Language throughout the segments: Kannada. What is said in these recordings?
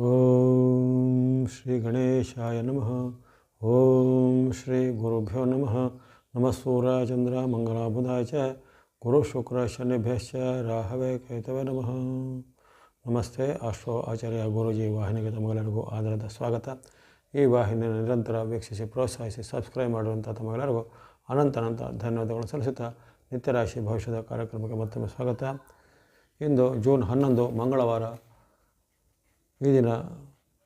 ಓಂ ಶ್ರೀ ಗಣೇಶಾಯ ನಮಃ. ಓಂ ಶ್ರೀ ಗುರುಭ್ಯೋ ನಮಃ. ನಮಃ ಸೂರ್ಯಚಂದ್ರ ಮಂಗಲಾಬುಧಾಯ ಚ. ಗುರು ಶುಕ್ರ ಶನಿಭ್ಯಶ್ಚ. ರಾಹವೇ ಕೇತವೇ ನಮಃ. ನಮಸ್ತೆ ಅಶ್ರೋ ಆಚಾರ್ಯ ಗುರುಜಿ ವಾಹಿನಿಗೆ ತಮಗೆಲ್ಲರಿಗೂ ಆಧಾರದ ಸ್ವಾಗತ. ಈ ವಾಹಿನಿಯನ್ನು ನಿರಂತರ ವೀಕ್ಷಿಸಿ, ಪ್ರೋತ್ಸಾಹಿಸಿ, ಸಬ್ಸ್ಕ್ರೈಬ್ ಮಾಡುವಂಥ ತಮಗೆಲ್ಲರಿಗೂ ಅನಂತ ಅನಂತ ಧನ್ಯವಾದಗಳು ಸಲ್ಲಿಸುತ್ತಾ ನಿತ್ಯರಾಶಿ ಭವಿಷ್ಯದ ಕಾರ್ಯಕ್ರಮಕ್ಕೆ ಮತ್ತೊಮ್ಮೆ ಸ್ವಾಗತ. ಇಂದು ಜೂನ್ ಹನ್ನೊಂದು ಮಂಗಳವಾರ ಈ ದಿನ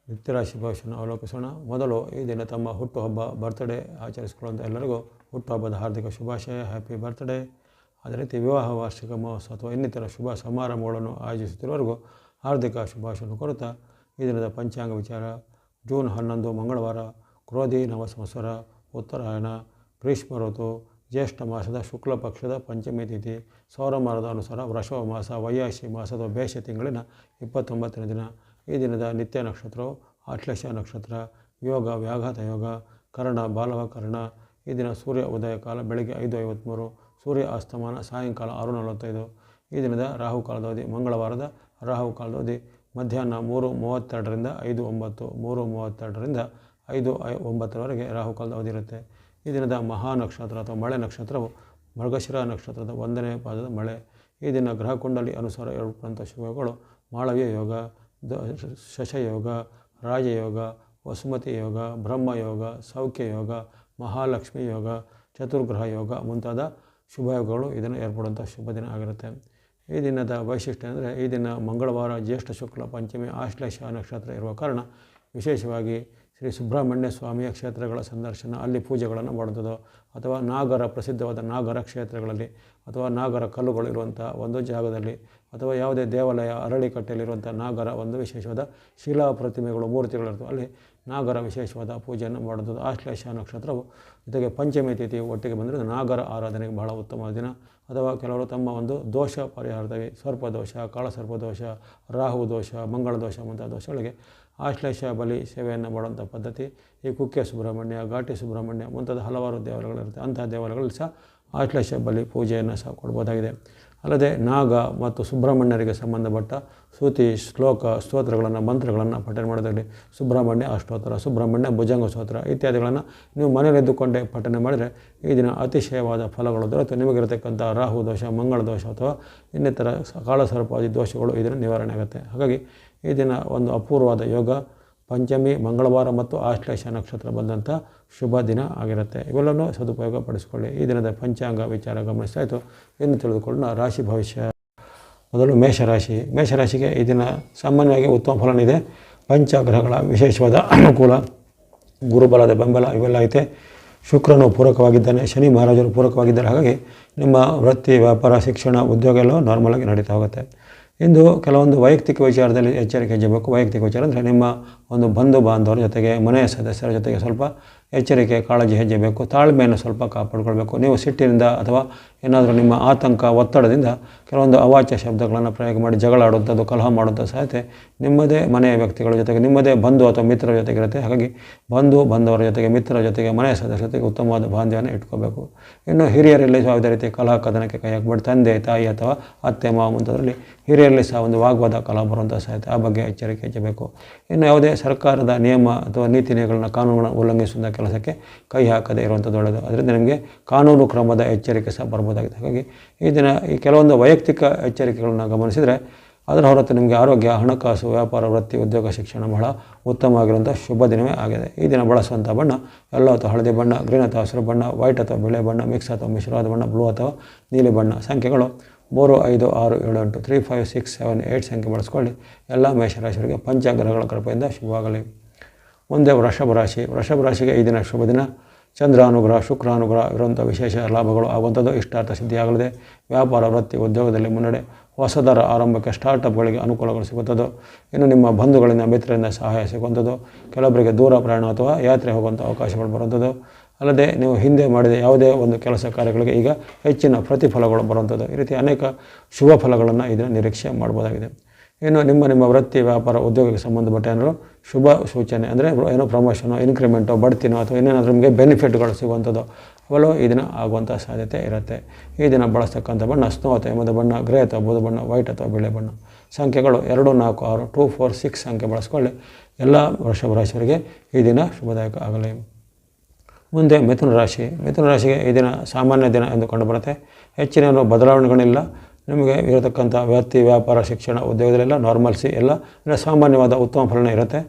ನಿತ್ಯರಾಶಿ ಭವಿಷ್ಯವನ್ನು ಅವಲೋಕಿಸೋಣ. ಮೊದಲು ಈ ದಿನ ತಮ್ಮ ಹುಟ್ಟುಹಬ್ಬ ಬರ್ತ್ಡೇ ಆಚರಿಸಿಕೊಳ್ಳುವಂಥ ಎಲ್ಲರಿಗೂ ಹುಟ್ಟುಹಬ್ಬದ ಹಾರ್ದಿಕ ಶುಭಾಶಯ ಹ್ಯಾಪಿ ಬರ್ತ್ಡೇ ಅದೇ ರೀತಿ ವಿವಾಹ, ವಾರ್ಷಿಕ ಮಹೋತ್ಸವ ಅಥವಾ ಇನ್ನಿತರ ಶುಭ ಸಮಾರಂಭಗಳನ್ನು ಆಯೋಜಿಸುತ್ತಿರುವವರೆಗೂ ಹಾರ್ದಿಕ ಶುಭಾಶಯವನ್ನು ಕೋರುತ್ತಾ ಈ ದಿನದ ಪಂಚಾಂಗ ವಿಚಾರ. ಜೂನ್ ಹನ್ನೊಂದು, ಮಂಗಳವಾರ, ಕ್ರೋಧಿ ನವ ಸಂವತ್ಸರ ಉತ್ತರಾಯಣ, ಗ್ರೀಷ್ಮ ಋತು, ಜ್ಯೇಷ್ಠ ಮಾಸದ ಶುಕ್ಲ ಪಕ್ಷದ ಪಂಚಮಿ ತಿಥಿ ಸೌರಮಾನದ ಅನುಸಾರ ವೃಷಭ ಮಾಸ, ವೈಯಾಶಿ ಮಾಸದ ಬೇಷ ತಿಂಗಳಿನ ಇಪ್ಪತ್ತೊಂಬತ್ತನೇ ದಿನ. ಈ ದಿನದ ನಿತ್ಯ ನಕ್ಷತ್ರವು ಆಶ್ಲೇಷ ನಕ್ಷತ್ರ, ಯೋಗ, ವ್ಯಾಘಾತ ಯೋಗ, ಕರ್ಣ, ಬಾಲವ ಕರ್ಣ. ಈ ದಿನ ಸೂರ್ಯ ಉದಯ ಕಾಲ ಬೆಳಗ್ಗೆ ಐದು ಐವತ್ತ್ಮೂರು ಸೂರ್ಯ ಅಸ್ತಮಾನ ಸಾಯಂಕಾಲ ಆರು ನಲವತ್ತೈದು ಈ ದಿನದ ರಾಹು ಅವಧಿ ಮಂಗಳವಾರದ ರಾಹು ಅವಧಿ ಮಧ್ಯಾಹ್ನ ಮೂರು ಮೂವತ್ತೆರಡರಿಂದ ಐದು ಒಂಬತ್ತು, ಮೂರು ಮೂವತ್ತೆರಡರಿಂದ ಐದು ಐ ಒಂಬತ್ತರವರೆಗೆ ರಾಹುಕಾಲದ ಅವಧಿ ಇರುತ್ತೆ. ಈ ದಿನದ ಮಹಾ ನಕ್ಷತ್ರ ಅಥವಾ ಮಳೆ ನಕ್ಷತ್ರವು ಮೃಗಶಿರ ನಕ್ಷತ್ರದ ಒಂದನೇ ಪಾದದ ಮಳೆ. ಈ ದಿನ ಗ್ರಹಕುಂಡಲಿ ಅನುಸಾರ ಏರ್ಪಡುವಂಥ ಶುಭಗಳು ಮಾಳವ್ಯ ಯೋಗ. ದ ಶಶಯೋಗ, ರಾಜಯೋಗ, ವಸುಮತಿ ಯೋಗ, ಬ್ರಹ್ಮಯೋಗ, ಸೌಖ್ಯ ಯೋಗ, ಮಹಾಲಕ್ಷ್ಮಿ ಯೋಗ, ಚತುರ್ಗ್ರಹ ಯೋಗ ಮುಂತಾದ ಶುಭಯೋಗಗಳು ಇದನ್ನು ಏರ್ಪಡುವಂಥ ಶುಭ ದಿನ ಆಗಿರುತ್ತೆ. ಈ ದಿನದ ವೈಶಿಷ್ಟ್ಯ ಅಂದರೆ ಈ ದಿನ ಮಂಗಳವಾರ ಜ್ಯೇಷ್ಠ ಶುಕ್ಲ ಪಂಚಮಿ, ಆಶ್ಲೇಷ ನಕ್ಷತ್ರ ಇರುವ ಕಾರಣ ವಿಶೇಷವಾಗಿ ಶ್ರೀ ಸುಬ್ರಹ್ಮಣ್ಯ ಸ್ವಾಮಿಯ ಕ್ಷೇತ್ರಗಳ ಸಂದರ್ಶನ, ಅಲ್ಲಿ ಪೂಜೆಗಳನ್ನು ಮಾಡುವುದು ಅಥವಾ ನಾಗರ ಪ್ರಸಿದ್ಧವಾದ ನಾಗರ ಕ್ಷೇತ್ರಗಳಲ್ಲಿ, ಅಥವಾ ನಾಗರ ಕಲ್ಲುಗಳು ಇರುವಂಥ ಒಂದು ಜಾಗದಲ್ಲಿ, ಅಥವಾ ಯಾವುದೇ ದೇವಾಲಯ ಅರಳಿಕಟ್ಟೆಯಲ್ಲಿರುವಂಥ ನಾಗರ ಒಂದು ವಿಶೇಷವಾದ ಶಿಲಾ ಪ್ರತಿಮೆಗಳು ಮೂರ್ತಿಗಳಿರ್ತವೆ, ಅಲ್ಲಿ ನಾಗರ ವಿಶೇಷವಾದ ಪೂಜೆಯನ್ನು ಮಾಡುವುದು ಆಶ್ಲೇಷ ನಕ್ಷತ್ರವು ಜೊತೆಗೆ ಪಂಚಮಿ ತಿಥಿ ಒಟ್ಟಿಗೆ ಬಂದರೆ ನಾಗರ ಆರಾಧನೆಗೆ ಬಹಳ ಉತ್ತಮ ದಿನ. ಅಥವಾ ಕೆಲವರು ತಮ್ಮ ಒಂದು ದೋಷ ಪರಿಹಾರದಲ್ಲಿ ಸರ್ಪದೋಷ ಕಾಳಸರ್ಪದೋಷ ರಾಹು ದೋಷ, ಮಂಗಳ ದೋಷ ಮುಂತಾದ ದೋಷಗಳಿಗೆ ಆಶ್ಲೇಷ, ಬಲಿ, ಸೇವೆಯನ್ನು ಮಾಡುವಂಥ ಪದ್ಧತಿ, ಈ ಕುಕ್ಕೆ ಸುಬ್ರಹ್ಮಣ್ಯ, ಘಾಟಿ ಸುಬ್ರಹ್ಮಣ್ಯ ಮುಂತಾದ ಹಲವಾರು ದೇವಾಲಯಗಳಿರುತ್ತೆ. ಅಂತಹ ದೇವಾಲಯಗಳಲ್ಲಿ ಸಹ ಆಶ್ಲೇಷ, ಬಲಿ ಪೂಜೆಯನ್ನು ಸಹ ಕೊಡ್ಬೋದಾಗಿದೆ. ಅಲ್ಲದೆ ನಾಗ ಮತ್ತು ಸುಬ್ರಹ್ಮಣ್ಯರಿಗೆ ಸಂಬಂಧಪಟ್ಟ ಸೂತಿ ಶ್ಲೋಕ, ಸ್ತೋತ್ರಗಳನ್ನು, ಮಂತ್ರಗಳನ್ನು ಪಠನೆ ಮಾಡೋದಾಗಲಿ ಸುಬ್ರಹ್ಮಣ್ಯ ಅಷ್ಟೋತ್ತರ, ಸುಬ್ರಹ್ಮಣ್ಯ ಭುಜಂಗ ಸ್ತೋತ್ರ ಇತ್ಯಾದಿಗಳನ್ನು ನೀವು ಮನೆಯಲ್ಲಿದ್ದುಕೊಂಡೇ ಪಠನೆ ಮಾಡಿದರೆ ಈ ದಿನ ಅತಿಶಯವಾದ ಫಲಗಳು ದೊರೆತು. ನಿಮಗಿರತಕ್ಕಂಥ ರಾಹು ದೋಷ, ಮಂಗಳ ದೋಷ ಅಥವಾ ಇನ್ನಿತರ ಕಾಳಸರ್ಪಾದಿ ದೋಷಗಳು ಇದನ್ನು ನಿವಾರಣೆ ಆಗುತ್ತೆ. ಹಾಗಾಗಿ ಈ ದಿನ ಒಂದು ಅಪೂರ್ವವಾದ ಯೋಗ ಪಂಚಮಿ, ಮಂಗಳವಾರ ಮತ್ತು ಆಶ್ಲೇಷ ನಕ್ಷತ್ರ ಬಂದಂಥ ಶುಭ ದಿನ ಆಗಿರುತ್ತೆ. ಇವೆಲ್ಲವೂ ಸದುಪಯೋಗ ಪಡಿಸಿಕೊಳ್ಳಿ ಈ ದಿನದ ಪಂಚಾಂಗ ವಿಚಾರ ಗಮನಿಸ್ತಾಯಿತು ಎಂದು ತಿಳಿದುಕೊಳ್ಳೋಣ, ರಾಶಿ ಭವಿಷ್ಯ. ಮೊದಲು ಮೇಷರಾಶಿ. ಮೇಷರಾಶಿಗೆ ಈ ದಿನ ಸಾಮಾನ್ಯವಾಗಿ ಉತ್ತಮ ಫಲನಿದೆ. ಪಂಚಗ್ರಹಗಳ ವಿಶೇಷವಾದ ಅನುಕೂಲ, ಗುರುಬಲದ ಬೆಂಬಲ ಇವೆಲ್ಲ ಐತೆ. ಶುಕ್ರನು ಪೂರಕವಾಗಿದ್ದಾನೆ, ಶನಿ ಮಹಾರಾಜರು ಪೂರಕವಾಗಿದ್ದಾರೆ. ಹಾಗಾಗಿ ನಿಮ್ಮ ವೃತ್ತಿ, ವ್ಯಾಪಾರ, ಶಿಕ್ಷಣ, ಉದ್ಯೋಗ ಎಲ್ಲ ನಾರ್ಮಲಾಗಿ ನಡೀತಾ ಹೋಗುತ್ತೆ. ಇಂದು ಕೆಲವೊಂದು ವೈಯಕ್ತಿಕ ವಿಚಾರದಲ್ಲಿ ಎಚ್ಚರಿಕೆ ಹೆಜ್ಜಬೇಕು ವೈಯಕ್ತಿಕ ವಿಚಾರ ಅಂದರೆ ನಿಮ್ಮ ಒಂದು ಬಂಧು ಬಾಂಧವರ ಜೊತೆಗೆ ಮನೆಯ ಸದಸ್ಯರ ಜೊತೆಗೆ ಸ್ವಲ್ಪ ಎಚ್ಚರಿಕೆ, ಕಾಳಜಿ ಹೆಜ್ಜೆ ಬೇಕು ತಾಳ್ಮೆಯನ್ನು ಸ್ವಲ್ಪ ಕಾಪಾಡಿಕೊಳ್ಬೇಕು. ನೀವು ಸಿಟ್ಟಿನಿಂದ ಅಥವಾ ಏನಾದರೂ ನಿಮ್ಮ ಆತಂಕ, ಒತ್ತಡದಿಂದ ಕೆಲವೊಂದು ಅವಾಚ್ಯ ಶಬ್ದಗಳನ್ನು ಪ್ರಯೋಗ ಮಾಡಿ ಜಗಳ ಆಡುವಂಥದ್ದು ಕಲಹ ಮಾಡುವಂಥ ಸಾಧ್ಯತೆ ನಿಮ್ಮದೇ ಮನೆಯ ವ್ಯಕ್ತಿಗಳ ಜೊತೆಗೆ, ನಿಮ್ಮದೇ ಬಂಧು ಅಥವಾ ಮಿತ್ರರ ಜೊತೆಗೆ ಇರುತ್ತೆ. ಹಾಗಾಗಿ ಬಂಧು ಬಂಧುವರ ಜೊತೆಗೆ ಮಿತ್ರರ ಜೊತೆಗೆ, ಮನೆಯ ಸದಸ್ಯರ ಜೊತೆಗೆ ಉತ್ತಮವಾದ ಬಾಂಧವ್ಯನ ಇಟ್ಕೋಬೇಕು. ಇನ್ನು ಹಿರಿಯರಲ್ಲಿ ಸಹ ಯಾವುದೇ ರೀತಿ ಕಲಹ ಕದನಕ್ಕೆ ಕೈ ಹಾಕ್ಬಿಟ್ಟು ತಂದೆ, ತಾಯಿ ಅಥವಾ ಅತ್ತೆ, ಮಾವ ಮುಂತಾದಲ್ಲಿ ಹಿರಿಯರಲ್ಲಿ ಸಹ ಒಂದು ವಾಗ್ವಾದ ಕಲಹ ಬರುವಂಥ ಸಾಧ್ಯತೆ. ಆ ಬಗ್ಗೆ ಎಚ್ಚರಿಕೆ ಹೆಚ್ಚಬೇಕು ಇನ್ನು ಯಾವುದೇ ಸರ್ಕಾರದ ನಿಯಮ ಅಥವಾ ನೀತಿ ನಿಯಮಗಳನ್ನ ಕಾನೂನುಗಳನ್ನು ಉಲ್ಲಂಘಿಸುವಂಥ ಕೆಲಸಕ್ಕೆ ಕೈ ಹಾಕದೇ ಇರುವಂಥದ್ದು ಒಳ್ಳೆಯದು ಅದರಿಂದ ನಿಮಗೆ ಕಾನೂನು ಕ್ರಮದ ಎಚ್ಚರಿಕೆ ಸಹ ಬರ್ಬೋದಾಗಿದೆ. ಹಾಗಾಗಿ ಈ ದಿನ ಈ ಕೆಲವೊಂದು ವೈಯಕ್ತಿಕ ಎಚ್ಚರಿಕೆಗಳನ್ನು ಗಮನಿಸಿದರೆ ಅದರ ಹೊರತು ನಿಮಗೆ ಆರೋಗ್ಯ, ಹಣಕಾಸು, ವ್ಯಾಪಾರ, ವೃತ್ತಿ, ಉದ್ಯೋಗ, ಶಿಕ್ಷಣ ಬಹಳ ಉತ್ತಮವಾಗಿರುವಂಥ ಶುಭ ದಿನವೇ ಆಗಿದೆ. ಈ ದಿನ ಬಳಸುವಂಥ ಬಣ್ಣ ಎಲ್ಲ ಅಥವಾ ಹಳದಿ ಬಣ್ಣ, ಗ್ರೀನ್ ಅಥವಾ ಹಸಿರು ಬಣ್ಣ, ವೈಟ್ ಅಥವಾ ಬಿಳೆ ಬಣ್ಣ, ಮಿಕ್ಸ್ ಅಥವಾ ಮಿಶ್ರವಾದ ಬಣ್ಣ, ಬ್ಲೂ ಅಥವಾ ನೀಲಿ ಬಣ್ಣ, ಸಂಖ್ಯೆಗಳು ಮೂರು ಐದು ಆರು ಏಳು ಎಂಟು three five six seven eight ಸಂಖ್ಯೆ ಬಳಸ್ಕೊಳ್ಳಿ. ಎಲ್ಲ ಮೇಷರಾಶಿಯವರಿಗೆ ಪಂಚಗ್ರಹಗಳ ಕೃಪೆಯಿಂದ ಶುಭವಾಗಲಿ. ಮುಂದೆ ವೃಷಭ ರಾಶಿ. ವೃಷಭ ರಾಶಿಗೆ ಈ ದಿನ ಶುಭ ದಿನ. ಚಂದ್ರಾನುಗ್ರಹ, ಶುಕ್ರಾನುಗ್ರಹ ಇರುವಂಥ ವಿಶೇಷ ಲಾಭಗಳು, ಆಗುವಂಥದ್ದು ಇಷ್ಟಾರ್ಥ ಸಿದ್ಧಿಯಾಗಲಿದೆ. ವ್ಯಾಪಾರ, ವೃತ್ತಿ, ಉದ್ಯೋಗದಲ್ಲಿ ಮುನ್ನಡೆ. ಹೊಸದರ ಆರಂಭಕ್ಕೆ ಸ್ಟಾರ್ಟಪ್ಗಳಿಗೆ ಅನುಕೂಲಗಳು ಸಿಗುತ್ತದೆ? ಇನ್ನು ನಿಮ್ಮ ಬಂಧುಗಳಿಂದ, ಮಿತ್ರರಿಂದ ಸಹಾಯ ಸಿಗುವಂಥದ್ದು? ಕೆಲವೊಬ್ಬರಿಗೆ ದೂರ ಪ್ರಯಾಣ ಅಥವಾ ಯಾತ್ರೆ ಹೋಗುವಂಥ ಅವಕಾಶಗಳು ಬರುವಂಥದ್ದು? ಅಲ್ಲದೆ ನೀವು ಹಿಂದೆ ಮಾಡಿದ ಯಾವುದೇ ಒಂದು ಕೆಲಸ ಕಾರ್ಯಗಳಿಗೆ ಈಗ ಹೆಚ್ಚಿನ ಪ್ರತಿಫಲಗಳು ಬರುವಂಥದ್ದು. ಈ ರೀತಿ ಅನೇಕ ಶುಭ ಫಲಗಳನ್ನು ಇದನ್ನು ನಿರೀಕ್ಷೆ ಮಾಡ್ಬೋದಾಗಿದೆ. ಇನ್ನು ನಿಮ್ಮ ನಿಮ್ಮ ವೃತ್ತಿ, ವ್ಯಾಪಾರ, ಉದ್ಯೋಗಕ್ಕೆ ಸಂಬಂಧಪಟ್ಟ ಏನಾದರೂ ಶುಭ ಸೂಚನೆ ಅಂದರೆ ಏನೋ ಪ್ರಮೋಷನೋ ಇನ್ಕ್ರಿಮೆಂಟೋ ಬಡ್ತಿನೋ ಅಥವಾ ಇನ್ನೇನಾದರೂ ನಿಮಗೆ ಬೆನಿಫಿಟ್ಗಳು ಸಿಗುವಂಥದ್ದು ಅವಲು ಈ ದಿನ ಆಗುವಂಥ ಸಾಧ್ಯತೆ ಇರುತ್ತೆ. ಈ ದಿನ ಬಳಸ್ತಕ್ಕಂಥ ಬಣ್ಣ ಸ್ನೋ ಅಥವಾ ಎಮ್ಮದ ಬಣ್ಣ ಗ್ರೇ ಅಥವಾ ಬೂದು ಬಣ್ಣ ವೈಟ್ ಅಥವಾ ಬಿಳೆ ಬಣ್ಣ. ಸಂಖ್ಯೆಗಳು ಎರಡು, ನಾಲ್ಕು, ಆರು ಟೂ ಫೋರ್ ಸಿಕ್ಸ್ ಸಂಖ್ಯೆ ಬಳಸ್ಕೊಳ್ಳಿ. ಎಲ್ಲ ವರ್ಷ ರಾಶಿಯವರಿಗೆ ಈ ದಿನ ಶುಭದಾಯಕ ಆಗಲಿ. ಮುಂದೆ ಮಿಥುನ ರಾಶಿ. ಮಿಥುನ ರಾಶಿಗೆ ಈ ದಿನ ಸಾಮಾನ್ಯ ದಿನ ಎಂದು ಕಂಡುಬರುತ್ತೆ. ಹೆಚ್ಚಿನ ಬದಲಾವಣೆಗಳಿಲ್ಲ. ನಿಮಗೆ ಇರತಕ್ಕಂಥ ವ್ಯಾಪ್ತಿ, ವ್ಯಾಪಾರ, ಶಿಕ್ಷಣ, ಉದ್ಯೋಗದಲ್ಲೆಲ್ಲ ನಾರ್ಮಲ್ಸಿ ಎಲ್ಲ ಅಂದರೆ ಸಾಮಾನ್ಯವಾದ ಉತ್ತಮ ಫಲನೆ ಇರುತ್ತೆ.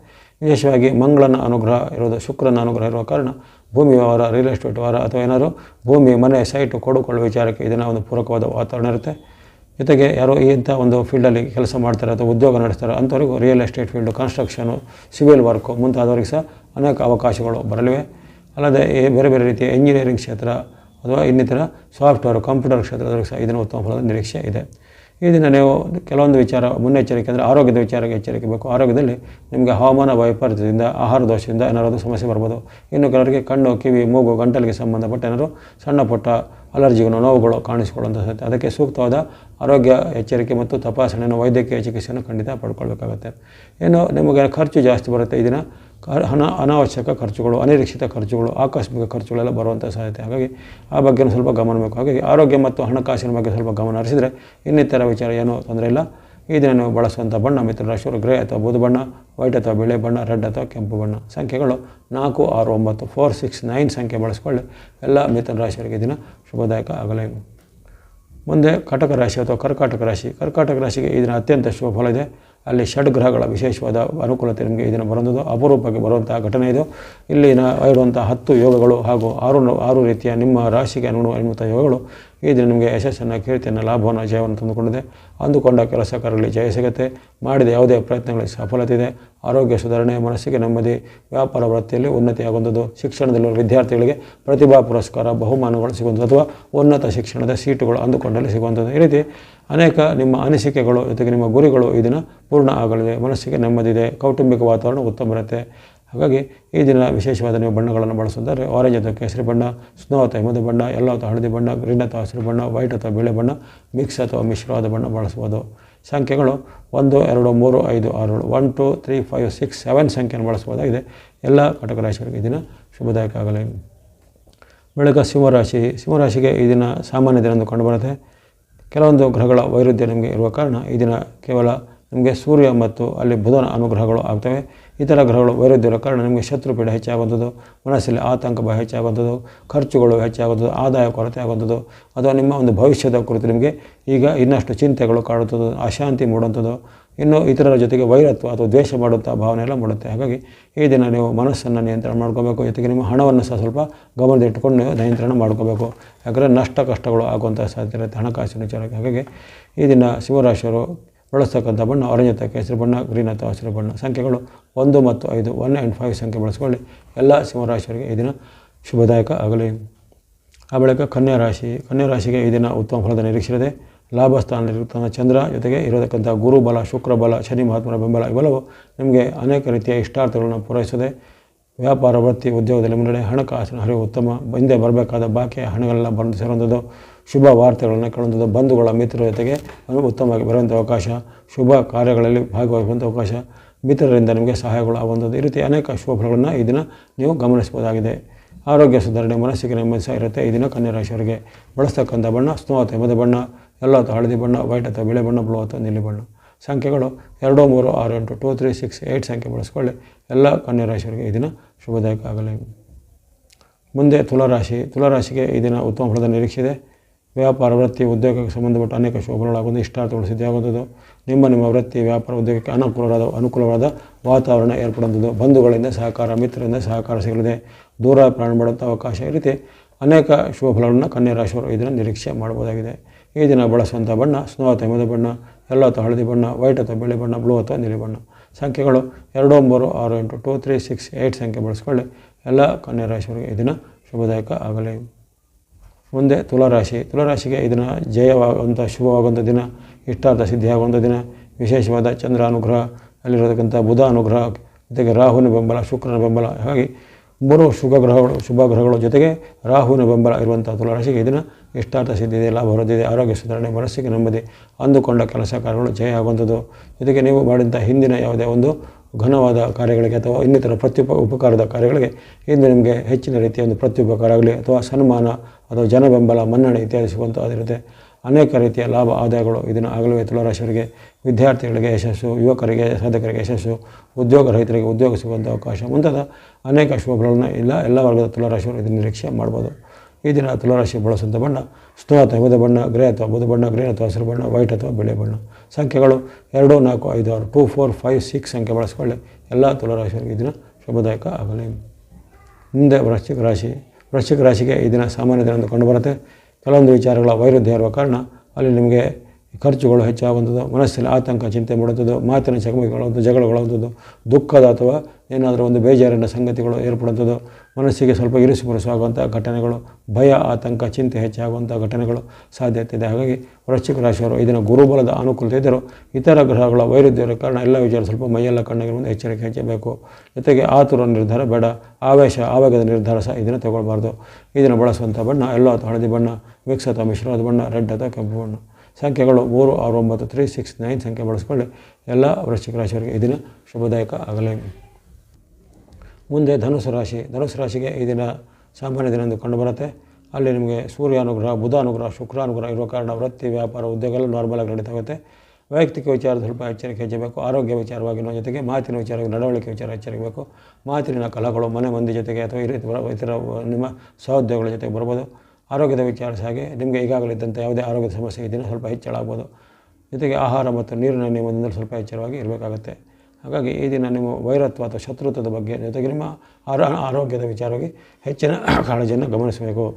ವಿಶೇಷವಾಗಿ ಮಂಗಳನ ಅನುಗ್ರಹ ಇರೋದು ಶುಕ್ರನ ಅನುಗ್ರಹ ಇರುವ ಕಾರಣ ಭೂಮಿ ವ್ಯವಹಾರ ರಿಯಲ್ ಎಸ್ಟೇಟ್ ವ್ಯವಹಾರ ಅಥವಾ ಏನಾದರೂ ಭೂಮಿ, ಮನೆ ಸೈಟು ಕೊಡುಕೊಳ್ಳುವ ವಿಚಾರಕ್ಕೆ ಇದನ್ನು ಒಂದು ಪೂರಕವಾದ ವಾತಾವರಣ ಇರುತ್ತೆ. ಜೊತೆಗೆ ಯಾರೋ ಇಂಥ ಒಂದು ಫೀಲ್ಡಲ್ಲಿ ಕೆಲಸ ಮಾಡ್ತಾರೆ ಅಥವಾ ಉದ್ಯೋಗ ನಡೆಸ್ತಾರೆ ಅಂಥವರಿಗೂ real estate field construction civil work ಮುಂತಾದವರಿಗೆ ಸಹ ಅನೇಕ ಅವಕಾಶಗಳು ಬರಲಿವೆ. ಅಲ್ಲದೆ ಬೇರೆ ಬೇರೆ ರೀತಿಯ ಇಂಜಿನಿಯರಿಂಗ್ ಕ್ಷೇತ್ರ ಅಥವಾ ಇನ್ನಿತರ ಸಾಫ್ಟ್ವೇರ್ ಕಂಪ್ಯೂಟರ್ ಕ್ಷೇತ್ರ ಸಹ ಇದನ್ನು ಉತ್ತಮ ಫಲದ ನಿರೀಕ್ಷೆ ಇದೆ. ದಿನ ನೀವು ಕೆಲವೊಂದು ವಿಚಾರ, ಮುನ್ನೆಚ್ಚರಿಕೆ ಅಂದರೆ ಆರೋಗ್ಯದ ವಿಚಾರಕ್ಕೆ ಎಚ್ಚರಿಕೆ ಬೇಕು. ಆರೋಗ್ಯದಲ್ಲಿ ನಿಮಗೆ ಹವಾಮಾನ ವೈಪರೀತ್ಯದಿಂದ, ಆಹಾರ ದೋಷದಿಂದ ಏನಾದರೂ ಸಮಸ್ಯೆ ಬರ್ಬೋದು. ಇನ್ನು ಕೆಲವರಿಗೆ ಕಣ್ಣು, ಕಿವಿ, ಮೂಗು, ಗಂಟಲಿಗೆ ಸಂಬಂಧಪಟ್ಟ ಏನಾದರೂ ಸಣ್ಣ ಪುಟ್ಟ ಅಲರ್ಜಿಗಳು ನೋವುಗಳು ಕಾಣಿಸಿಕೊಳ್ಳುವಂಥ ಸಾಧ್ಯತೆ ಅದಕ್ಕೆ ಸೂಕ್ತವಾದ ಆರೋಗ್ಯ ಎಚ್ಚರಿಕೆ ಮತ್ತು ತಪಾಸಣೆಯನ್ನು ವೈದ್ಯಕೀಯ ಚಿಕಿತ್ಸೆಯನ್ನು ಖಂಡಿತ ಪಡ್ಕೊಳ್ಬೇಕಾಗುತ್ತೆ. ಏನು ನಿಮಗೆ ಖರ್ಚು ಜಾಸ್ತಿ ಬರುತ್ತೆ ಇದನ್ನು ಹಣ, ಅನಾವಶ್ಯಕ ಖರ್ಚುಗಳು, ಅನಿರೀಕ್ಷಿತ ಖರ್ಚುಗಳು, ಆಕಸ್ಮಿಕ ಖರ್ಚುಗಳೆಲ್ಲ ಬರುವಂಥ ಸಾಧ್ಯತೆ. ಹಾಗಾಗಿ ಆ ಬಗ್ಗೆ ಸ್ವಲ್ಪ ಗಮನ ಬೇಕು. ಹಾಗಾಗಿ ಆರೋಗ್ಯ ಮತ್ತು ಹಣಕಾಸಿನ ಬಗ್ಗೆ ಸ್ವಲ್ಪ ಗಮನ ಹರಿಸಿದರೆ ಇನ್ನಿತರ ವಿಚಾರ ಏನೂ ತೊಂದರೆ ಇಲ್ಲ. ಈ ದಿನ ನೀವು ಬಳಸುವಂಥ ಬಣ್ಣ ಮಿತ್ರ ರಾಶಿಯವರು ಗ್ರೇ ಅಥವಾ ಬೂದು ಬಣ್ಣ, ವೈಟ್ ಅಥವಾ ಬಿಳೆ ಬಣ್ಣ, ರೆಡ್ ಅಥವಾ ಕೆಂಪು ಬಣ್ಣ ಸಂಖ್ಯೆಗಳು ನಾಲ್ಕು, ಆರು, ಒಂಬತ್ತು, ಫೋರ್, ಸಿಕ್ಸ್, ನೈನ್ ಸಂಖ್ಯೆ ಬಳಸ್ಕೊಳ್ಳಿ. ಎಲ್ಲ ಮಿಥುನ ರಾಶಿಯವರಿಗೆ ದಿನ ಶುಭದಾಯಕ ಆಗಲೇ. ಮುಂದೆ ಕಟಕ ರಾಶಿ ಅಥವಾ ಕರ್ಕಾಟಕ ರಾಶಿ. ಕರ್ಕಾಟಕ ರಾಶಿಗೆ ಈ ಅತ್ಯಂತ ಶುಭ ಫಲ ಇದೆ. ಅಲ್ಲಿ ಷಡ್ಗ್ರಹಗಳ ವಿಶೇಷವಾದ ಅನುಕೂಲತೆ ನಿಮಗೆ ದಿನ ಬರುವಂಥದ್ದು. ಅಪರೂಪಕ್ಕೆ ಬರುವಂತಹ ಘಟನೆ ಇದು. ಇಲ್ಲಿನ ಇರುವಂಥ ಹತ್ತು ಯೋಗಗಳು ಹಾಗೂ ಆರು ಆರು ರೀತಿಯ ನಿಮ್ಮ ರಾಶಿಗೆ ಅನುಗುಣವಾದಂಥ ಯೋಗಗಳು ಈ ನಿಮಗೆ ಯಶಸ್ಸನ್ನು ಕೀರ್ತಿಯನ್ನು ಲಾಭವನ್ನು ಜಯವನ್ನು ತಂದುಕೊಂಡಿದೆ. ಅಂದುಕೊಂಡ ಕೆಲಸ ಜಯ ಸಿಗುತ್ತೆ. ಮಾಡಿದ ಯಾವುದೇ ಪ್ರಯತ್ನಗಳಲ್ಲಿ ಸಫಲತೆ ಇದೆ. ಆರೋಗ್ಯ ಸುಧಾರಣೆ, ಮನಸ್ಸಿಗೆ ನೆಮ್ಮದಿ, ವ್ಯಾಪಾರ ವೃತ್ತಿಯಲ್ಲಿ ಉನ್ನತಿಯಾಗುವಂಥದ್ದು. ಶಿಕ್ಷಣದಲ್ಲಿರುವ ವಿದ್ಯಾರ್ಥಿಗಳಿಗೆ ಪ್ರತಿಭಾ ಪುರಸ್ಕಾರ, ಬಹುಮಾನಗಳು ಸಿಗುವಂಥದ್ದು ಅಥವಾ ಉನ್ನತ ಶಿಕ್ಷಣದ ಸೀಟುಗಳು ಅಂದುಕೊಂಡಲ್ಲಿ ಸಿಗುವಂಥದ್ದು. ಈ ರೀತಿ ಅನೇಕ ನಿಮ್ಮ ಅನಿಸಿಕೆಗಳು ಜೊತೆಗೆ ನಿಮ್ಮ ಗುರಿಗಳು ಇದನ್ನು ದಿನ ಪೂರ್ಣ ಆಗಲಿದೆ ಮನಸ್ಸಿಗೆ ನೆಮ್ಮದಿ ಇದೆ. ಕೌಟುಂಬಿಕ ವಾತಾವರಣ ಉತ್ತಮ ಇರುತ್ತೆ. ಹಾಗಾಗಿ ಈ ದಿನ ವಿಶೇಷವಾದ ನೀವು ಬಣ್ಣಗಳನ್ನು ಬಳಸೋದಾದರೆ ಆರೆಂಜ್ ಅಥವಾ ಕೇಸರಿ ಬಣ್ಣ ಸ್ನೋ ಅಥವಾ ಹಿಮದ ಬಣ್ಣ ಎಲ್ಲೋ ಅಥವಾ ಹಳದಿ ಬಣ್ಣ ಗ್ರೀನ್ ಅಥವಾ ಹಸಿರು ಬಣ್ಣ ವೈಟ್ ಅಥವಾ ಬಿಳೆ ಬಣ್ಣ ಮಿಕ್ಸ್ ಅಥವಾ ಮಿಶ್ರವಾದ ಬಣ್ಣ ಬಳಸ್ಬೋದು ಸಂಖ್ಯೆಗಳು ಒಂದು, ಎರಡು, ಮೂರು, ಐದು, ಆರು, ಏಳು one two three five six seven ಸಂಖ್ಯೆಯನ್ನು ಬಳಸ್ಬೋದಾಗಿದೆ ಎಲ್ಲ ಕಟಕ ರಾಶಿಗಳಿಗೆ ಈ ದಿನ ಶುಭದಾಯಕ ಆಗಲಿ. ಬಳಿಕ ಸಿಂಹರಾಶಿ. ಸಿಂಹರಾಶಿಗೆ ಈ ದಿನ ಸಾಮಾನ್ಯ ದಿನ ಕಂಡುಬರುತ್ತೆ. ಕೆಲವೊಂದು ಗ್ರಹಗಳ ವೈರುಧ್ಯ ನಿಮಗೆ ಇರುವ ಕಾರಣ ಈ ದಿನ ಕೇವಲ ನಿಮಗೆ ಸೂರ್ಯ ಮತ್ತು ಅಲ್ಲಿ ಬುಧನ ಅನುಗ್ರಹಗಳು ಆಗ್ತವೆ. ಇತರ ಗ್ರಹಗಳು ವೈರುಧ್ಯ ಕಾರಣ ನಿಮಗೆ ಶತ್ರುಪೀಡ ಹೆಚ್ಚಾಗುವಂಥದ್ದು ಮನಸ್ಸಲ್ಲಿ ಆತಂಕ ಭಯ ಹೆಚ್ಚಾಗುವಂಥದ್ದು, ಖರ್ಚುಗಳು ಹೆಚ್ಚಾಗುವಂಥದ್ದು, ಆದಾಯ ಕೊರತೆ ಆಗುವಂಥದ್ದು, ಅಥವಾ ನಿಮ್ಮ ಒಂದು ಭವಿಷ್ಯದ ಕುರಿತು ನಿಮಗೆ ಈಗ ಇನ್ನಷ್ಟು ಚಿಂತೆಗಳು ಕಾಡುತ್ತದೆ ಅಶಾಂತಿ ಮೂಡುವಂಥದ್ದು, ಇನ್ನು ಇತರರ ಜೊತೆಗೆ ವೈರತ್ವ ಅಥವಾ ದ್ವೇಷ ಮಾಡುವಂಥ ಭಾವನೆ ಎಲ್ಲ ಮೂಡುತ್ತೆ. ಹಾಗಾಗಿ ಈ ದಿನ ನೀವು ಮನಸ್ಸನ್ನು ನಿಯಂತ್ರಣ ಮಾಡ್ಕೋಬೇಕು, ಜೊತೆಗೆ ನಿಮ್ಮ ಹಣವನ್ನು ಸಹ ಸ್ವಲ್ಪ ಗಮನದಿಟ್ಟುಕೊಂಡು ನೀವು ನಿಯಂತ್ರಣ ಮಾಡ್ಕೋಬೇಕು. ಯಾಕಂದರೆ ನಷ್ಟ ಕಷ್ಟಗಳು ಆಗುವಂಥ ಸಾಧ್ಯತೆ ಇರುತ್ತೆ ಹಣಕಾಸಿನ ವಿಚಾರಕ್ಕೆ. ಹಾಗಾಗಿ ಈ ದಿನ ಶಿವರಾಶಿಯವರು ಬಳಸ್ತಕ್ಕಂಥ ಬಣ್ಣ ಆರೆಂಜ್ ಅಥವಾ ಕೇಸರಿ ಬಣ್ಣ ಗ್ರೀನ್ ಅಥವಾ ಹಸಿರು ಬಣ್ಣ. ಸಂಖ್ಯೆಗಳು ಒಂದು ಮತ್ತು ಐದು ಒನ್ ಆ್ಯಂಡ್ ಫೈವ್ ಸಂಖ್ಯೆ ಬಳಸ್ಕೊಳ್ಳಿ. ಎಲ್ಲ ಸಿಂಹರಾಶಿಯವರಿಗೆ ಈ ದಿನ ಶುಭದಾಯಕ ಆಗಲಿ. ಆ ಬಳಿಕ ಕನ್ಯಾ ರಾಶಿ. ಕನ್ಯಾ ರಾಶಿಗೆ ಈ ದಿನ ಉತ್ತಮ ಫಲದ ನಿರೀಕ್ಷೆ ಲಾಭ ಸ್ಥಾನದಲ್ಲಿರುತ್ತಾನೆ ಚಂದ್ರ ಜೊತೆಗೆ ಇರತಕ್ಕಂಥ ಗುರುಬಲ ಶುಕ್ರಬಲ ಶುಕ್ರ ಬಲ, ಶನಿ ಮಹಾತ್ಮರ ಬೆಂಬಲ, ಇವೆಲ್ಲವೂ ನಿಮಗೆ ಅನೇಕ ರೀತಿಯ ಇಷ್ಟಾರ್ಥಗಳನ್ನು ಪೂರೈಸದೆ ವ್ಯಾಪಾರ, ವೃತ್ತಿ, ಉದ್ಯೋಗದಲ್ಲಿ ಮುನ್ನಡೆ ಹಣಕಾಸಿನ ಹರಿವು ಉತ್ತಮ. ಹಿಂದೆ ಬರಬೇಕಾದ ಬಾಕಿಯ ಹಣಗಳೆಲ್ಲ ಬಂದು ಸೇರುವಂಥದ್ದು. ಶುಭ ವಾರ್ತೆಗಳನ್ನು ಕಾಣುವಂಥದ್ದು ಬಂಧುಗಳ ಮಿತ್ರರ ಜೊತೆಗೆ ಉತ್ತಮವಾಗಿ ಬರುವಂಥ ಅವಕಾಶ, ಶುಭ ಕಾರ್ಯಗಳಲ್ಲಿ ಭಾಗವಹಿಸುವಂಥ ಅವಕಾಶ, ಮಿತ್ರರಿಂದ ನಿಮಗೆ ಸಹಾಯಗಳು ಆಗುವಂಥದ್ದು. ಈ ರೀತಿ ಅನೇಕ ಶುಭ ಫಲಗಳನ್ನು ಈ ದಿನ ನೀವು ಗಮನಿಸಬಹುದಾಗಿದೆ. ಆರೋಗ್ಯ ಸುಧಾರಣೆ, ಮನಸ್ಸಿಗೆ ನೆಮ್ಮದಿ ಸಹ ಇರುತ್ತೆ ಈ ದಿನ ಕನ್ಯಾ ರಾಶಿಯವರಿಗೆ ಬಳಸ್ತಕ್ಕಂಥ ಬಣ್ಣ, ಸ್ನೋ ಅಥವಾ ಬಣ್ಣ, ಎಲ್ಲ ಅಥವಾ ಹಳದಿ ಬಣ್ಣ, ವೈಟ್ ಅಥವಾ ಬಿಳೆ ಬಣ್ಣ, ಬ್ಲೂ ಅಥವಾ ನೀಲಿ ಬಣ್ಣ. ಸಂಖ್ಯೆಗಳು ಎರಡು, ಮೂರು, ಆರು, ಎಂಟು, ಟೂ, ತ್ರೀ, ಸಿಕ್ಸ್ ಏಯ್ಟ್ ಸಂಖ್ಯೆ ಬಳಸ್ಕೊಳ್ಳಿ. ಎಲ್ಲ ಕನ್ಯಾ ರಾಶಿಯವರಿಗೆ ಈ ದಿನ ಶುಭದಾಯಕ ಆಗಲಿ ಮುಂದೆ ತುಲಾರಾಶಿ. ತುಲಾರಾಶಿಗೆ ಈ ದಿನ ಉತ್ತಮ ಫಲದ ನಿರೀಕ್ಷೆ ಇದೆ. ವ್ಯಾಪಾರ, ವೃತ್ತಿ, ಉದ್ಯೋಗಕ್ಕೆ ಸಂಬಂಧಪಟ್ಟ ಅನೇಕ ಶುಭಗಳಾಗುವುದು ಇಷ್ಟಾರ್ಥಗಳು ಸಿದ್ಧಿಯಾಗುವುದು ನಿಮ್ಮ ನಿಮ್ಮ ವೃತ್ತಿ, ವ್ಯಾಪಾರ, ಉದ್ಯೋಗಕ್ಕೆ ಅನುಕೂಲವಾದ ಅನುಕೂಲವಾದ ವಾತಾವರಣ ಏರ್ಪಡುವಂಥದ್ದು. ಬಂಧುಗಳಿಂದ ಸಹಕಾರ, ಮಿತ್ರರಿಂದ ಸಹಕಾರ ಸಿಗಲಿದೆ. ದೂರ ಪ್ರಯಾಣ ಮಾಡುವಂಥ ಅವಕಾಶ ಈ ರೀತಿ ಅನೇಕ ಶುಭ ಫಲಗಳನ್ನು ಕನ್ಯಾ ರಾಶಿಯವರು ಇದನ್ನು ನಿರೀಕ್ಷೆ ಮಾಡಬಹುದಾಗಿದೆ. ಈ ದಿನ ಬಳಸುವಂಥ ಬಣ್ಣ ಸ್ನೋ ಅಥವಾ ಮೆದು ಬಣ್ಣ ಎಲ್ಲೋ ಅಥವಾ ಹಳದಿ ಬಣ್ಣ, ವೈಟ್ ಅಥವಾ ಬಿಳಿ ಬಣ್ಣ, ಬ್ಲೂ ಅಥವಾ ನೀಲಿ ಬಣ್ಣ. ಸಂಖ್ಯೆಗಳು ಎರಡು ಒಂಬರು ಆರು, ಎಂಟು, ಟೂ, ತ್ರೀ, ಸಿಕ್ಸ್ ಏಯ್ಟ್ ಸಂಖ್ಯೆ ಬಳಸ್ಕೊಳ್ಳಿ. ಎಲ್ಲ ಕನ್ಯಾ ರಾಶಿಯವರಿಗೆ ಈ ದಿನ ಶುಭದಾಯಕ ಆಗಲಿ. ಮುಂದೆ ತುಲಾರಾಶಿ. ತುಲಾರಾಶಿಗೆ ಈ ದಿನ ಜಯವಾಗುವಂಥ, ಶುಭವಾಗುವಂಥ ದಿನ, ಇಷ್ಟಾರ್ಥ ಸಿದ್ಧಿಯಾಗುವಂಥ ದಿನ, ವಿಶೇಷವಾದ ಚಂದ್ರ ಅನುಗ್ರಹ ಅಲ್ಲಿರತಕ್ಕಂಥ ಬುಧ ಅನುಗ್ರಹ, ಜೊತೆಗೆ ರಾಹುವಿನ ಬೆಂಬಲ, ಶುಕ್ರನ ಬೆಂಬಲ, ಹಾಗಾಗಿ ಮೂರು ಶುಭ ಗ್ರಹಗಳು ಶುಭ ಗ್ರಹಗಳು ಜೊತೆಗೆ ರಾಹುವಿನ ಬೆಂಬಲ ಇರುವಂಥ ತುಲಾರಾಶಿಗೆ ಇದನ್ನು ಇಷ್ಟಾರ್ಥ ಸಿದ್ಧಿದೆ ಲಾಭ ಹೊರದಿದೆ ಆರೋಗ್ಯ ಸುಧಾರಣೆ ಮನಸ್ಸಿಗೆ ನೆಮ್ಮದಿ, ಅಂದುಕೊಂಡ ಕೆಲಸ ಕಾರ್ಯಗಳು ಜಯ ಆಗುವಂಥದ್ದು. ಜೊತೆಗೆ ನೀವು ಮಾಡಿದಂಥ ಹಿಂದಿನ ಯಾವುದೇ ಒಂದು ಘನವಾದ ಕಾರ್ಯಗಳಿಗೆ ಅಥವಾ ಇನ್ನಿತರ ಪ್ರತ್ಯುಪ, ಉಪಕಾರದ ಕಾರ್ಯಗಳಿಗೆ ಇಂದು ನಿಮಗೆ ಹೆಚ್ಚಿನ ರೀತಿಯ ಒಂದು ಪ್ರತ್ಯುಪಕಾರ ಆಗಲಿ ಅಥವಾ ಸನ್ಮಾನ ಅಥವಾ ಜನ ಬೆಂಬಲ ಮನ್ನಣೆ ಇತ್ಯಾದಿ ಸಿಗುವಂಥದ್ದಿರುತ್ತೆ ಅನೇಕ ರೀತಿಯ ಲಾಭ ಆದಾಯಗಳು ಇದನ್ನು ಆಗಲೇ ತುಲಾರಾಶಿಯವರಿಗೆ ವಿದ್ಯಾರ್ಥಿಗಳಿಗೆ ಯಶಸ್ಸು, ಯುವಕರಿಗೆ, ಸಾಧಕರಿಗೆ ಯಶಸ್ಸು, ಉದ್ಯೋಗ ರಹಿತರಿಗೆ ಉದ್ಯೋಗ ಸಿಗುವಂಥ ಅವಕಾಶ ಮುಂತಾದ ಅನೇಕ ಶುಭಗಳನ್ನು ಇಲ್ಲ, ಎಲ್ಲ ವರ್ಗದ ತುಲಾರಾಶಿಯವರು ಇದನ್ನು ನಿರೀಕ್ಷೆ ಮಾಡ್ಬೋದು. ಈ ದಿನ ತುಲಾರಾಶಿ ಬಳಸುವಂಥ ಬಣ್ಣ ಸ್ನೋ ಅಥವಾ ಹಿಮದ ಬಣ್ಣ, ಗ್ರೇ ಅಥವಾ ಬುಧ ಬಣ್ಣ, ಗ್ರೀನ್ ಅಥವಾ ಹಸಿರು ಬಣ್ಣ, ವೈಟ್ ಅಥವಾ ಬಿಳಿ ಬಣ್ಣ. ಸಂಖ್ಯೆಗಳು ಎರಡು, ನಾಲ್ಕು, ಐದು, ಆರು, ಟೂ, ಫೋರ್, ಫೈವ್, ಸಿಕ್ಸ್ ಸಂಖ್ಯೆ ಬಳಸ್ಕೊಳ್ಳಿ. ಎಲ್ಲ ತುಲಾರಾಶಿಯವರಿಗೆ ಈ ದಿನ ಶುಭದಾಯಕ ಆಗಲಿ. ಮುಂದೆ ವೃಶ್ಚಿಕ ರಾಶಿ. ವೃಶ್ಚಿಕ ರಾಶಿಗೆ ಈ ದಿನ ಸಾಮಾನ್ಯ ದಿನ ಎಂದು ಕಂಡುಬರುತ್ತೆ ಕೆಲವೊಂದು ವಿಚಾರಗಳ ವೈರುಧ್ಯ ಇರುವ ಕಾರಣ ಅಲ್ಲಿ ನಿಮಗೆ ಖರ್ಚುಗಳು ಹೆಚ್ಚಾಗುವಂಥದ್ದು ಮನಸ್ಸಿನ ಆತಂಕ, ಚಿಂತೆ ಮಾಡುವಂಥದ್ದು, ಮಾತಿನ ಚಕಮಕಿಗಳಾಗುವಂಥದ್ದು ಜಗಳಗಳಾಗುವಂಥದ್ದು ದುಃಖದ ಅಥವಾ ಏನಾದರೂ ಒಂದು ಬೇಜಾರಿನ ಸಂಗತಿಗಳು ಏರ್ಪಡುವಂಥದ್ದು ಮನಸ್ಸಿಗೆ ಸ್ವಲ್ಪ ಇರಿಸು ಮುರಿಸು ಘಟನೆಗಳು, ಭಯ, ಆತಂಕ, ಚಿಂತೆ ಹೆಚ್ಚಾಗುವಂಥ ಘಟನೆಗಳು ಸಾಧ್ಯತೆ ಇದೆ. ಹಾಗಾಗಿ ವೃಶ್ಚಿಕ ರಾಶಿಯವರು ಇದನ್ನು ಗುರುಬಲದ ಅನುಕೂಲತೆ ಇದ್ದರೂ ಇತರ ಗ್ರಹಗಳ ವೈರುದ್ಯರ ಕಾರಣ ಎಲ್ಲ ವಿಚಾರ ಸ್ವಲ್ಪ ಮೈಯೆಲ್ಲ ಕಣ್ಣಿಗೆ ಮುಂದೆ ಎಚ್ಚರಿಕೆ ಹೆಚ್ಚಬೇಕು ಜೊತೆಗೆ ಆತುರ ನಿರ್ಧಾರ ಬೇಡ, ಆವೇಶ, ಆವೇಗದ ನಿರ್ಧಾರ ಸಹ ಇದನ್ನು ತಗೊಳ್ಬಾರ್ದು. ಇದನ್ನು ಬಳಸುವಂಥ ಬಣ್ಣ, ಎಲ್ಲೋ ಅಥವಾ ಹಳದಿ ಬಣ್ಣ, ಮಿಕ್ಸ್ ಅಥವಾ ಮಿಶ್ರವಾದ ಬಣ್ಣ, ರೆಡ್ ಅಥವಾ ಕೆಂಪು ಬಣ್ಣ. ಸಂಖ್ಯೆಗಳು ಮೂರು, ಆರು, ಒಂಬತ್ತು, ತ್ರೀ, ಸಿಕ್ಸ್, ನೈನ್ ಸಂಖ್ಯೆ ಬಳಸ್ಕೊಳ್ಳಿ. ಎಲ್ಲ ವೃಶ್ಚಿಕ ರಾಶಿಯವರಿಗೆ ಇದನ್ನು ಶುಭದಾಯಕ ಆಗಲಿ. ಮುಂದೆ ಧನುಸು ರಾಶಿ. ಧನುಸು ರಾಶಿಗೆ ಈ ದಿನ ಸಾಮಾನ್ಯ ದಿನ ಎಂದು ಕಂಡುಬರುತ್ತೆ ಅಲ್ಲಿ ನಿಮಗೆ ಸೂರ್ಯ ಅನುಗ್ರಹ ಬುಧಾನುಗ್ರಹ, ಶುಕ್ರಾನುಗ್ರಹ ಇರೋ ಕಾರಣ ವೃತ್ತಿ, ವ್ಯಾಪಾರ, ಉದ್ಯೋಗಗಳು ಎಲ್ಲ ನಾರ್ಮಲಾಗಿ ನಡೀತಾ ಹೋಗುತ್ತೆ. ವೈಯಕ್ತಿಕ ವಿಚಾರ ಸ್ವಲ್ಪ ಎಚ್ಚರಿಕೆ ಹೆಚ್ಚಬೇಕು ಆರೋಗ್ಯ ವಿಚಾರವಾಗಿ ನಮ್ಮ ಜೊತೆಗೆ ಮಾತಿನ ವಿಚಾರವಾಗಿ ನಡವಳಿಕೆ ವಿಚಾರ ಎಚ್ಚರಿಕೆಬೇಕು ಮಾತಿನ ಕಲಹಗಳು, ಮನೆ ಮಂದಿ ಜೊತೆಗೆ ಅಥವಾ ಈ ರೀತಿ ಇತರ ನಿಮ್ಮ ಸಹೋದ್ಯೋಗಗಳ ಜೊತೆಗೆ ಬರ್ಬೋದು ಆರೋಗ್ಯದ ವಿಚಾರ ಹಾಗೆ ನಿಮಗೆ ಈಗಾಗಲೇ ಇದ್ದಂಥ ಯಾವುದೇ ಆರೋಗ್ಯದ ಸಮಸ್ಯೆ ಇದನ್ನು ಸ್ವಲ್ಪ ಹೆಚ್ಚಳ ಆಗ್ಬೋದು ಜೊತೆಗೆ ಆಹಾರ ಮತ್ತು ನೀರಿನ ನಿಯಮದಿಂದಲೂ ಸ್ವಲ್ಪ ಎಚ್ಚರವಾಗಿ ಇರಬೇಕಾಗುತ್ತೆ. ಹಾಗಾಗಿ ಈ ದಿನ ನಿಮ್ಮ ವೈರತ್ವ ಅಥವಾ ಶತ್ರುತ್ವದ ಬಗ್ಗೆ ಜೊತೆಗೆ ನಿಮ್ಮ ಆರೋ, ಆರೋಗ್ಯದ ವಿಚಾರವಾಗಿ ಹೆಚ್ಚಿನ ಕಾಳಜಿಯನ್ನು ಗಮನಿಸಬೇಕು.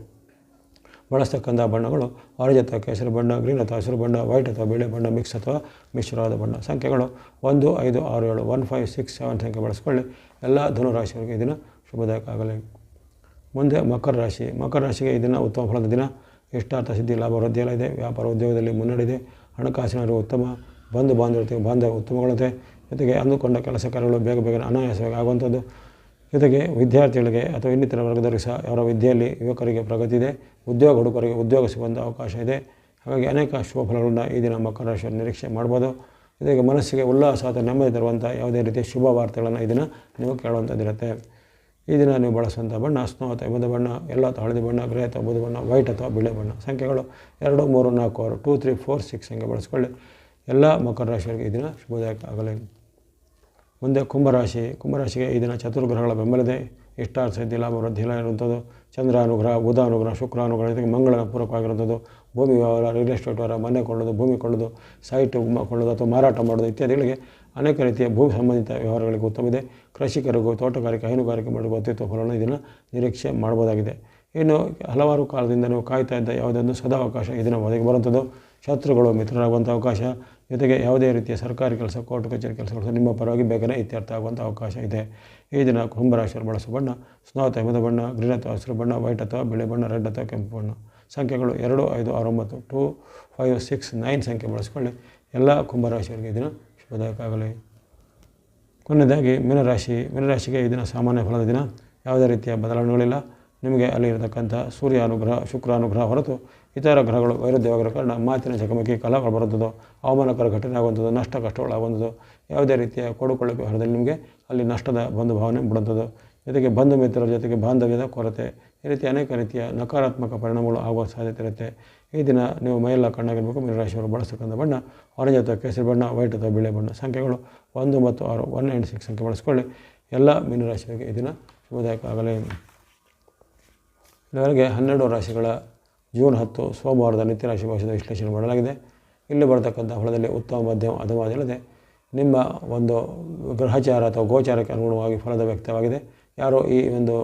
ಬಳಸ್ತಕ್ಕಂಥ ಬಣ್ಣಗಳು ಆರೆಂಜ್ ಅಥವಾ ಕೇಸರಿ ಬಣ್ಣ, ಗ್ರೀನ್ ಅಥವಾ ಹಸಿರು ಬಣ್ಣ, ವೈಟ್ ಅಥವಾ ಬಿಳಿ ಬಣ್ಣ, ಮಿಕ್ಸ್ ಅಥವಾ ಮಿಶ್ರವಾದ ಬಣ್ಣ. ಸಂಖ್ಯೆಗಳು ಒಂದು, ಐದು, ಆರು, ಏಳು, ಒನ್, ಫೈವ್, ಸಿಕ್ಸ್, ಸೆವೆನ್ ಸಂಖ್ಯೆ ಬಳಸ್ಕೊಳ್ಳಿ. ಎಲ್ಲ ಧನುರಾಶಿಯವರಿಗೆ ಈ ದಿನ ಶುಭದಾಯಕ ಆಗಲಿ ಮುಂದೆ ಮಕರ ರಾಶಿ. ಮಕರ ರಾಶಿಗೆ ಈ ದಿನ ಉತ್ತಮ ಫಲದ ದಿನ. ಇಷ್ಟಾರ್ಥ ಸಿದ್ಧಿ, ಲಾಭ ವೃದ್ಧಿಯಲ್ಲ ಇದೆ. ವ್ಯಾಪಾರ ಉದ್ಯೋಗದಲ್ಲಿ ಮುನ್ನಡೆದೆ ಹಣಕಾಸಿನ ಉತ್ತಮ. ಬಂಧು ಬಾಂಧವ್ಯತೆ ಬಾಂಧವ ಉತ್ತಮಗೊಳ್ಳುತ್ತೆ. ಜೊತೆಗೆ ಅಂದುಕೊಂಡ ಕೆಲಸ ಕಾರ್ಯಗಳು ಬೇಗ ಬೇಗನೆ ಅನಾಯಾಸವಾಗಿ ಆಗುವಂಥದ್ದು. ಜೊತೆಗೆ ವಿದ್ಯಾರ್ಥಿಗಳಿಗೆ ಅಥವಾ ಇನ್ನಿತರ ವರ್ಗದವರಿಗೆ ಸಹ ಅವರ ವಿದ್ಯೆಯಲ್ಲಿ ಯುವಕರಿಗೆ ಪ್ರಗತಿ ಇದೆ. ಉದ್ಯೋಗ ಹುಡುಗರಿಗೆ ಉದ್ಯೋಗ ಸಿಗುವಂಥ ಅವಕಾಶ ಇದೆ. ಹಾಗಾಗಿ ಅನೇಕ ಶುಭ ಫಲಗಳನ್ನ ಈ ದಿನ ಮಕರ ರಾಶಿಯನ್ನು ನಿರೀಕ್ಷೆ ಮಾಡ್ಬೋದು. ಜೊತೆಗೆ ಮನಸ್ಸಿಗೆ ಉಲ್ಲಾಸ ಅಥವಾ ನೆಮ್ಮದಿ ತರುವಂಥ ಯಾವುದೇ ರೀತಿಯ ಶುಭ ವಾರ್ತೆಗಳನ್ನು ಈ ದಿನ ನೀವು ಕೇಳುವಂಥದ್ದಿರುತ್ತೆ. ಈ ದಿನ ನೀವು ಬಳಸುವಂಥ ಬಣ್ಣ, ಸ್ನೋ ಅಥವಾ ಬಂದ ಬಣ್ಣ, ಎಲ್ಲ ಅಥವಾ ಹಳದಿ ಬಣ್ಣ, ಗ್ರೇ ಅಥವಾ ಬೂದು ಬಣ್ಣ, ವೈಟ್ ಅಥವಾ ಬಿಳಿ ಬಣ್ಣ ಸಂಖ್ಯೆಗಳು ಎರಡು, ಮೂರು, ನಾಲ್ಕು, ಆರು, ಟೂ, ತ್ರೀ, ಫೋರ್, ಸಿಕ್ಸ್ ಹಂಗೆ ಬಳಸ್ಕೊಳ್ಳಿ. ಎಲ್ಲ ಮಕರ ರಾಶಿಯವರಿಗೆ ಈ ದಿನ ಶುಭದಾಯಕ ಆಗಲಿ. ಮುಂದೆ ಕುಂಭರಾಶಿ, ಕುಂಭರಾಶಿಗೆ ಈ ದಿನ ಚತುರ್ಗ್ರಹಗಳ ಬೆಂಬಲದೆ ಇಷ್ಟಾರ್ಥ ಸಿದ್ಧಿ ಲಾಭ ವೃದ್ಧಿ ಇಲ್ಲ ಇರುವಂಥದ್ದು. ಚಂದ್ರ ಅನುಗ್ರಹ ಬುಧ ಅನುಗ್ರಹ ಶುಕ್ರ ಅನುಗ್ರಹ ಮಂಗಳನ ಪೂರಕವಾಗಿರುವಂಥದ್ದು. ಭೂಮಿ ವ್ಯವಹಾರ ರಿಯಲ್ ಎಸ್ಟೇಟ್ ವ್ಯವಹಾರ, ಮನೆ ಕೊಳ್ಳೋದು, ಭೂಮಿ ಕೊಳ್ಳೋದು ಸೈಟ್ ಕೊಳ್ಳೋದು ಅಥವಾ ಮಾರಾಟ ಮಾಡೋದು ಇತ್ಯಾದಿಗಳಿಗೆ ಅನೇಕ ರೀತಿಯ ಭೂ ಸಂಬಂಧಿತ ವ್ಯವಹಾರಗಳಿಗೆ ಉತ್ತಮವಿದೆ ಕೃಷಿಕರಿಗೂ, ತೋಟಗಾರಿಕೆ, ಹೈನುಗಾರಿಕೆ ಮಾಡುವ ಅತ್ಯುತ್ತಮ ಫಲವನ್ನು ಇದನ್ನು ನಿರೀಕ್ಷೆ ಮಾಡ್ಬೋದಾಗಿದೆ ಇನ್ನು ಹಲವಾರು ಕಾಲದಿಂದ ನೀವು ಕಾಯ್ತಾ ಇದ್ದ ಯಾವುದೊಂದು ಸದಾವಕಾಶ ಇದನ್ನು ದಿನ ಒದಗಿ ಬರುವಂಥದ್ದು. ಶತ್ರುಗಳು ಮಿತ್ರರಾಗುವಂಥ ಅವಕಾಶ. ಜೊತೆಗೆ ಯಾವುದೇ ರೀತಿಯ ಸರ್ಕಾರಿ ಕೆಲಸ, ಕೋರ್ಟ್ ಕಚೇರಿ ಕೆಲಸಗಳು ನಿಮ್ಮ ಪರವಾಗಿ ಬೇಗನೆ ಇತ್ಯರ್ಥ ಆಗುವಂಥ ಅವಕಾಶ ಇದೆ. ಈ ದಿನ ಕುಂಭರಾಶಿಯರು ಬಳಸುವ ಬಣ್ಣ, ಸ್ನಾತ ಹಿಮದ ಬಣ್ಣ, ಗ್ರೀನ್ ಅಥವಾ ಹಸಿರು ಬಣ್ಣ, ವೈಟ್ ಅಥವಾ ಬಿಳಿ ಬಣ್ಣ, ರೆಡ್ ಅಥವಾ ಕೆಂಪು ಬಣ್ಣ. ಸಂಖ್ಯೆಗಳು ಎರಡು, ಐದು ಆರೊಂಬತ್ತು ಟೂ, ಫೈವ್, ಸಿಕ್ಸ್, ನೈನ್ ಸಂಖ್ಯೆ ಬಳಸ್ಕೊಳ್ಳಿ. ಎಲ್ಲ ಕುಂಭರಾಶಿಯವರಿಗೆ ಈ ದಿನ ಶುಭದಾಯಕ ಆಗಲಿ. ಕೊನೆಯದಾಗಿ, ಮೀನರಾಶಿ, ಮೀನರಾಶಿಗೆ ಈ ದಿನ ಸಾಮಾನ್ಯ ಫಲದ ದಿನ. ಯಾವುದೇ ರೀತಿಯ ಬದಲಾವಣೆಗಳಿಲ್ಲ. ನಿಮಗೆ ಅಲ್ಲಿ ಇರತಕ್ಕಂಥ ಸೂರ್ಯ ಅನುಗ್ರಹ, ಶುಕ್ರ ಅನುಗ್ರಹ ಹೊರತು ಇತರ ಗ್ರಹಗಳು ವೈರುದ್ಯವಾಗಿರೋ ಕಾರಣ ಮಾತಿನ ಚಕಮಕಿ ಕಲಹ ಬರುತ್ತದೋ, ಅವಮಾನಕರ ಘಟನೆ ಆಗುವಂಥದ್ದು, ನಷ್ಟ ಕಷ್ಟಗಳಾಗುವಂಥದ್ದು ಯಾವುದೇ ರೀತಿಯ ಕೊಡುಕೊಳ್ಳೆ ಹೊರದಲ್ಲಿ ನಿಮಗೆ ಅಲ್ಲಿ ನಷ್ಟದ ಬಂಧು ಭಾವನೆ ಬಿಡುವಂಥದ್ದು ಜೊತೆಗೆ ಬಂಧು ಮಿತ್ರರ ಜೊತೆಗೆ ಬಾಂಧವ್ಯದ ಕೊರತೆ, ಈ ರೀತಿ ಅನೇಕ ರೀತಿಯ ನಕಾರಾತ್ಮಕ ಪರಿಣಾಮಗಳು ಆಗುವ ಸಾಧ್ಯತೆ ಇರುತ್ತೆ. ಈ ದಿನ ನೀವು ಮೈಯೆಲ್ಲ ಕಣ್ಣಾಗಿರಬೇಕು, ಮೀನರಾಶಿಯವರು ಬಳಸ್ತಕ್ಕಂಥ ಬಣ್ಣ ಆರೆಂಜ್ ಅಥವಾ ಕೇಸರಿ ಬಣ್ಣ, ವೈಟ್ ಅಥವಾ ಬಿಳಿ ಬಣ್ಣ, ಸಂಖ್ಯೆಗಳು ಒಂದು ಮತ್ತು ಆರು ಒನ್ ಆ್ಯಂಡ್ ಸಿಕ್ಸ್ ಸಂಖ್ಯೆ ಬಳಸ್ಕೊಳ್ಳಿ. ಎಲ್ಲ ಮೀನರಾಶಿಯವರಿಗೆ ಈ ದಿನ ಶುಭದಾಯಕ ಆಗಲೇ. ಇಲ್ಲಿವರೆಗೆ ಹನ್ನೆರಡು ರಾಶಿಗಳ ಜೂನ್ ಹತ್ತು ಸೋಮವಾರದ ನಿತ್ಯ ರಾಶಿ ವಿಶ್ಲೇಷಣೆ ಮಾಡಲಾಗಿದೆ. ಇಲ್ಲಿ ಬರತಕ್ಕಂಥ ಫಲದಲ್ಲಿ ಉತ್ತಮ ಮಧ್ಯಮ ಅಧಮವಾದಿಲ್ಲದೆ ನಿಮ್ಮ ಒಂದು ಗ್ರಹಚಾರ ಅಥವಾ ಗೋಚಾರಕ್ಕೆ ಅನುಗುಣವಾಗಿ ಫಲದ ವ್ಯಕ್ತವಾಗಿದೆ. ಯಾರೋ ಈ ಒಂದು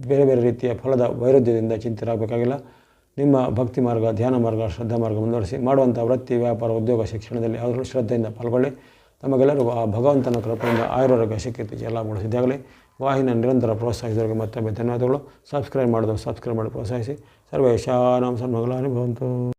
ಬೇರೆ ಬೇರೆ ರೀತಿಯ ಫಲದ ವೈರುಧ್ಯದಿಂದ ಚಿಂತರಾಗಬೇಕಾಗಿಲ್ಲ ನಿಮ್ಮ ಭಕ್ತಿ ಮಾರ್ಗ, ಧ್ಯಾನ ಮಾರ್ಗ, ಶ್ರದ್ಧಾ ಮಾರ್ಗ ಮುಂದುವರಿಸಿ ಮಾಡುವಂಥ ವೃತ್ತಿ, ವ್ಯಾಪಾರ, ಉದ್ಯೋಗ, ಶಿಕ್ಷಣದಲ್ಲಿ ಅವರು ಶ್ರದ್ಧೆಯಿಂದ ಪಾಲ್ಗೊಳ್ಳಿ. ತಮಗೆಲ್ಲರೂ ಆ ಭಗವಂತನ ಕೃಪೆಯಿಂದ ಆಯುರ್ವೇಗ ಸಿಕ್ಕಿತ್ತು ಎಲ್ಲ ಸಿದ್ಧಾಗಲಿ ವಾಹಿನ ನಿರಂತರ ಪ್ರೋತ್ಸಾಹಿಸಿದವರಿಗೆ ಮತ್ತೊಮ್ಮೆ ಧನ್ಯವಾದಗಳು. ಸಬ್ಸ್ಕ್ರೈಬ್ ಮಾಡಿದವರು ಸಬ್ಸ್ಕ್ರೈಬ್ ಮಾಡಿ ಪ್ರೋತ್ಸಾಹಿಸಿ. ಸರ್ವೇಶಾನಾಂ ಮಗಳ ಭವಂತು.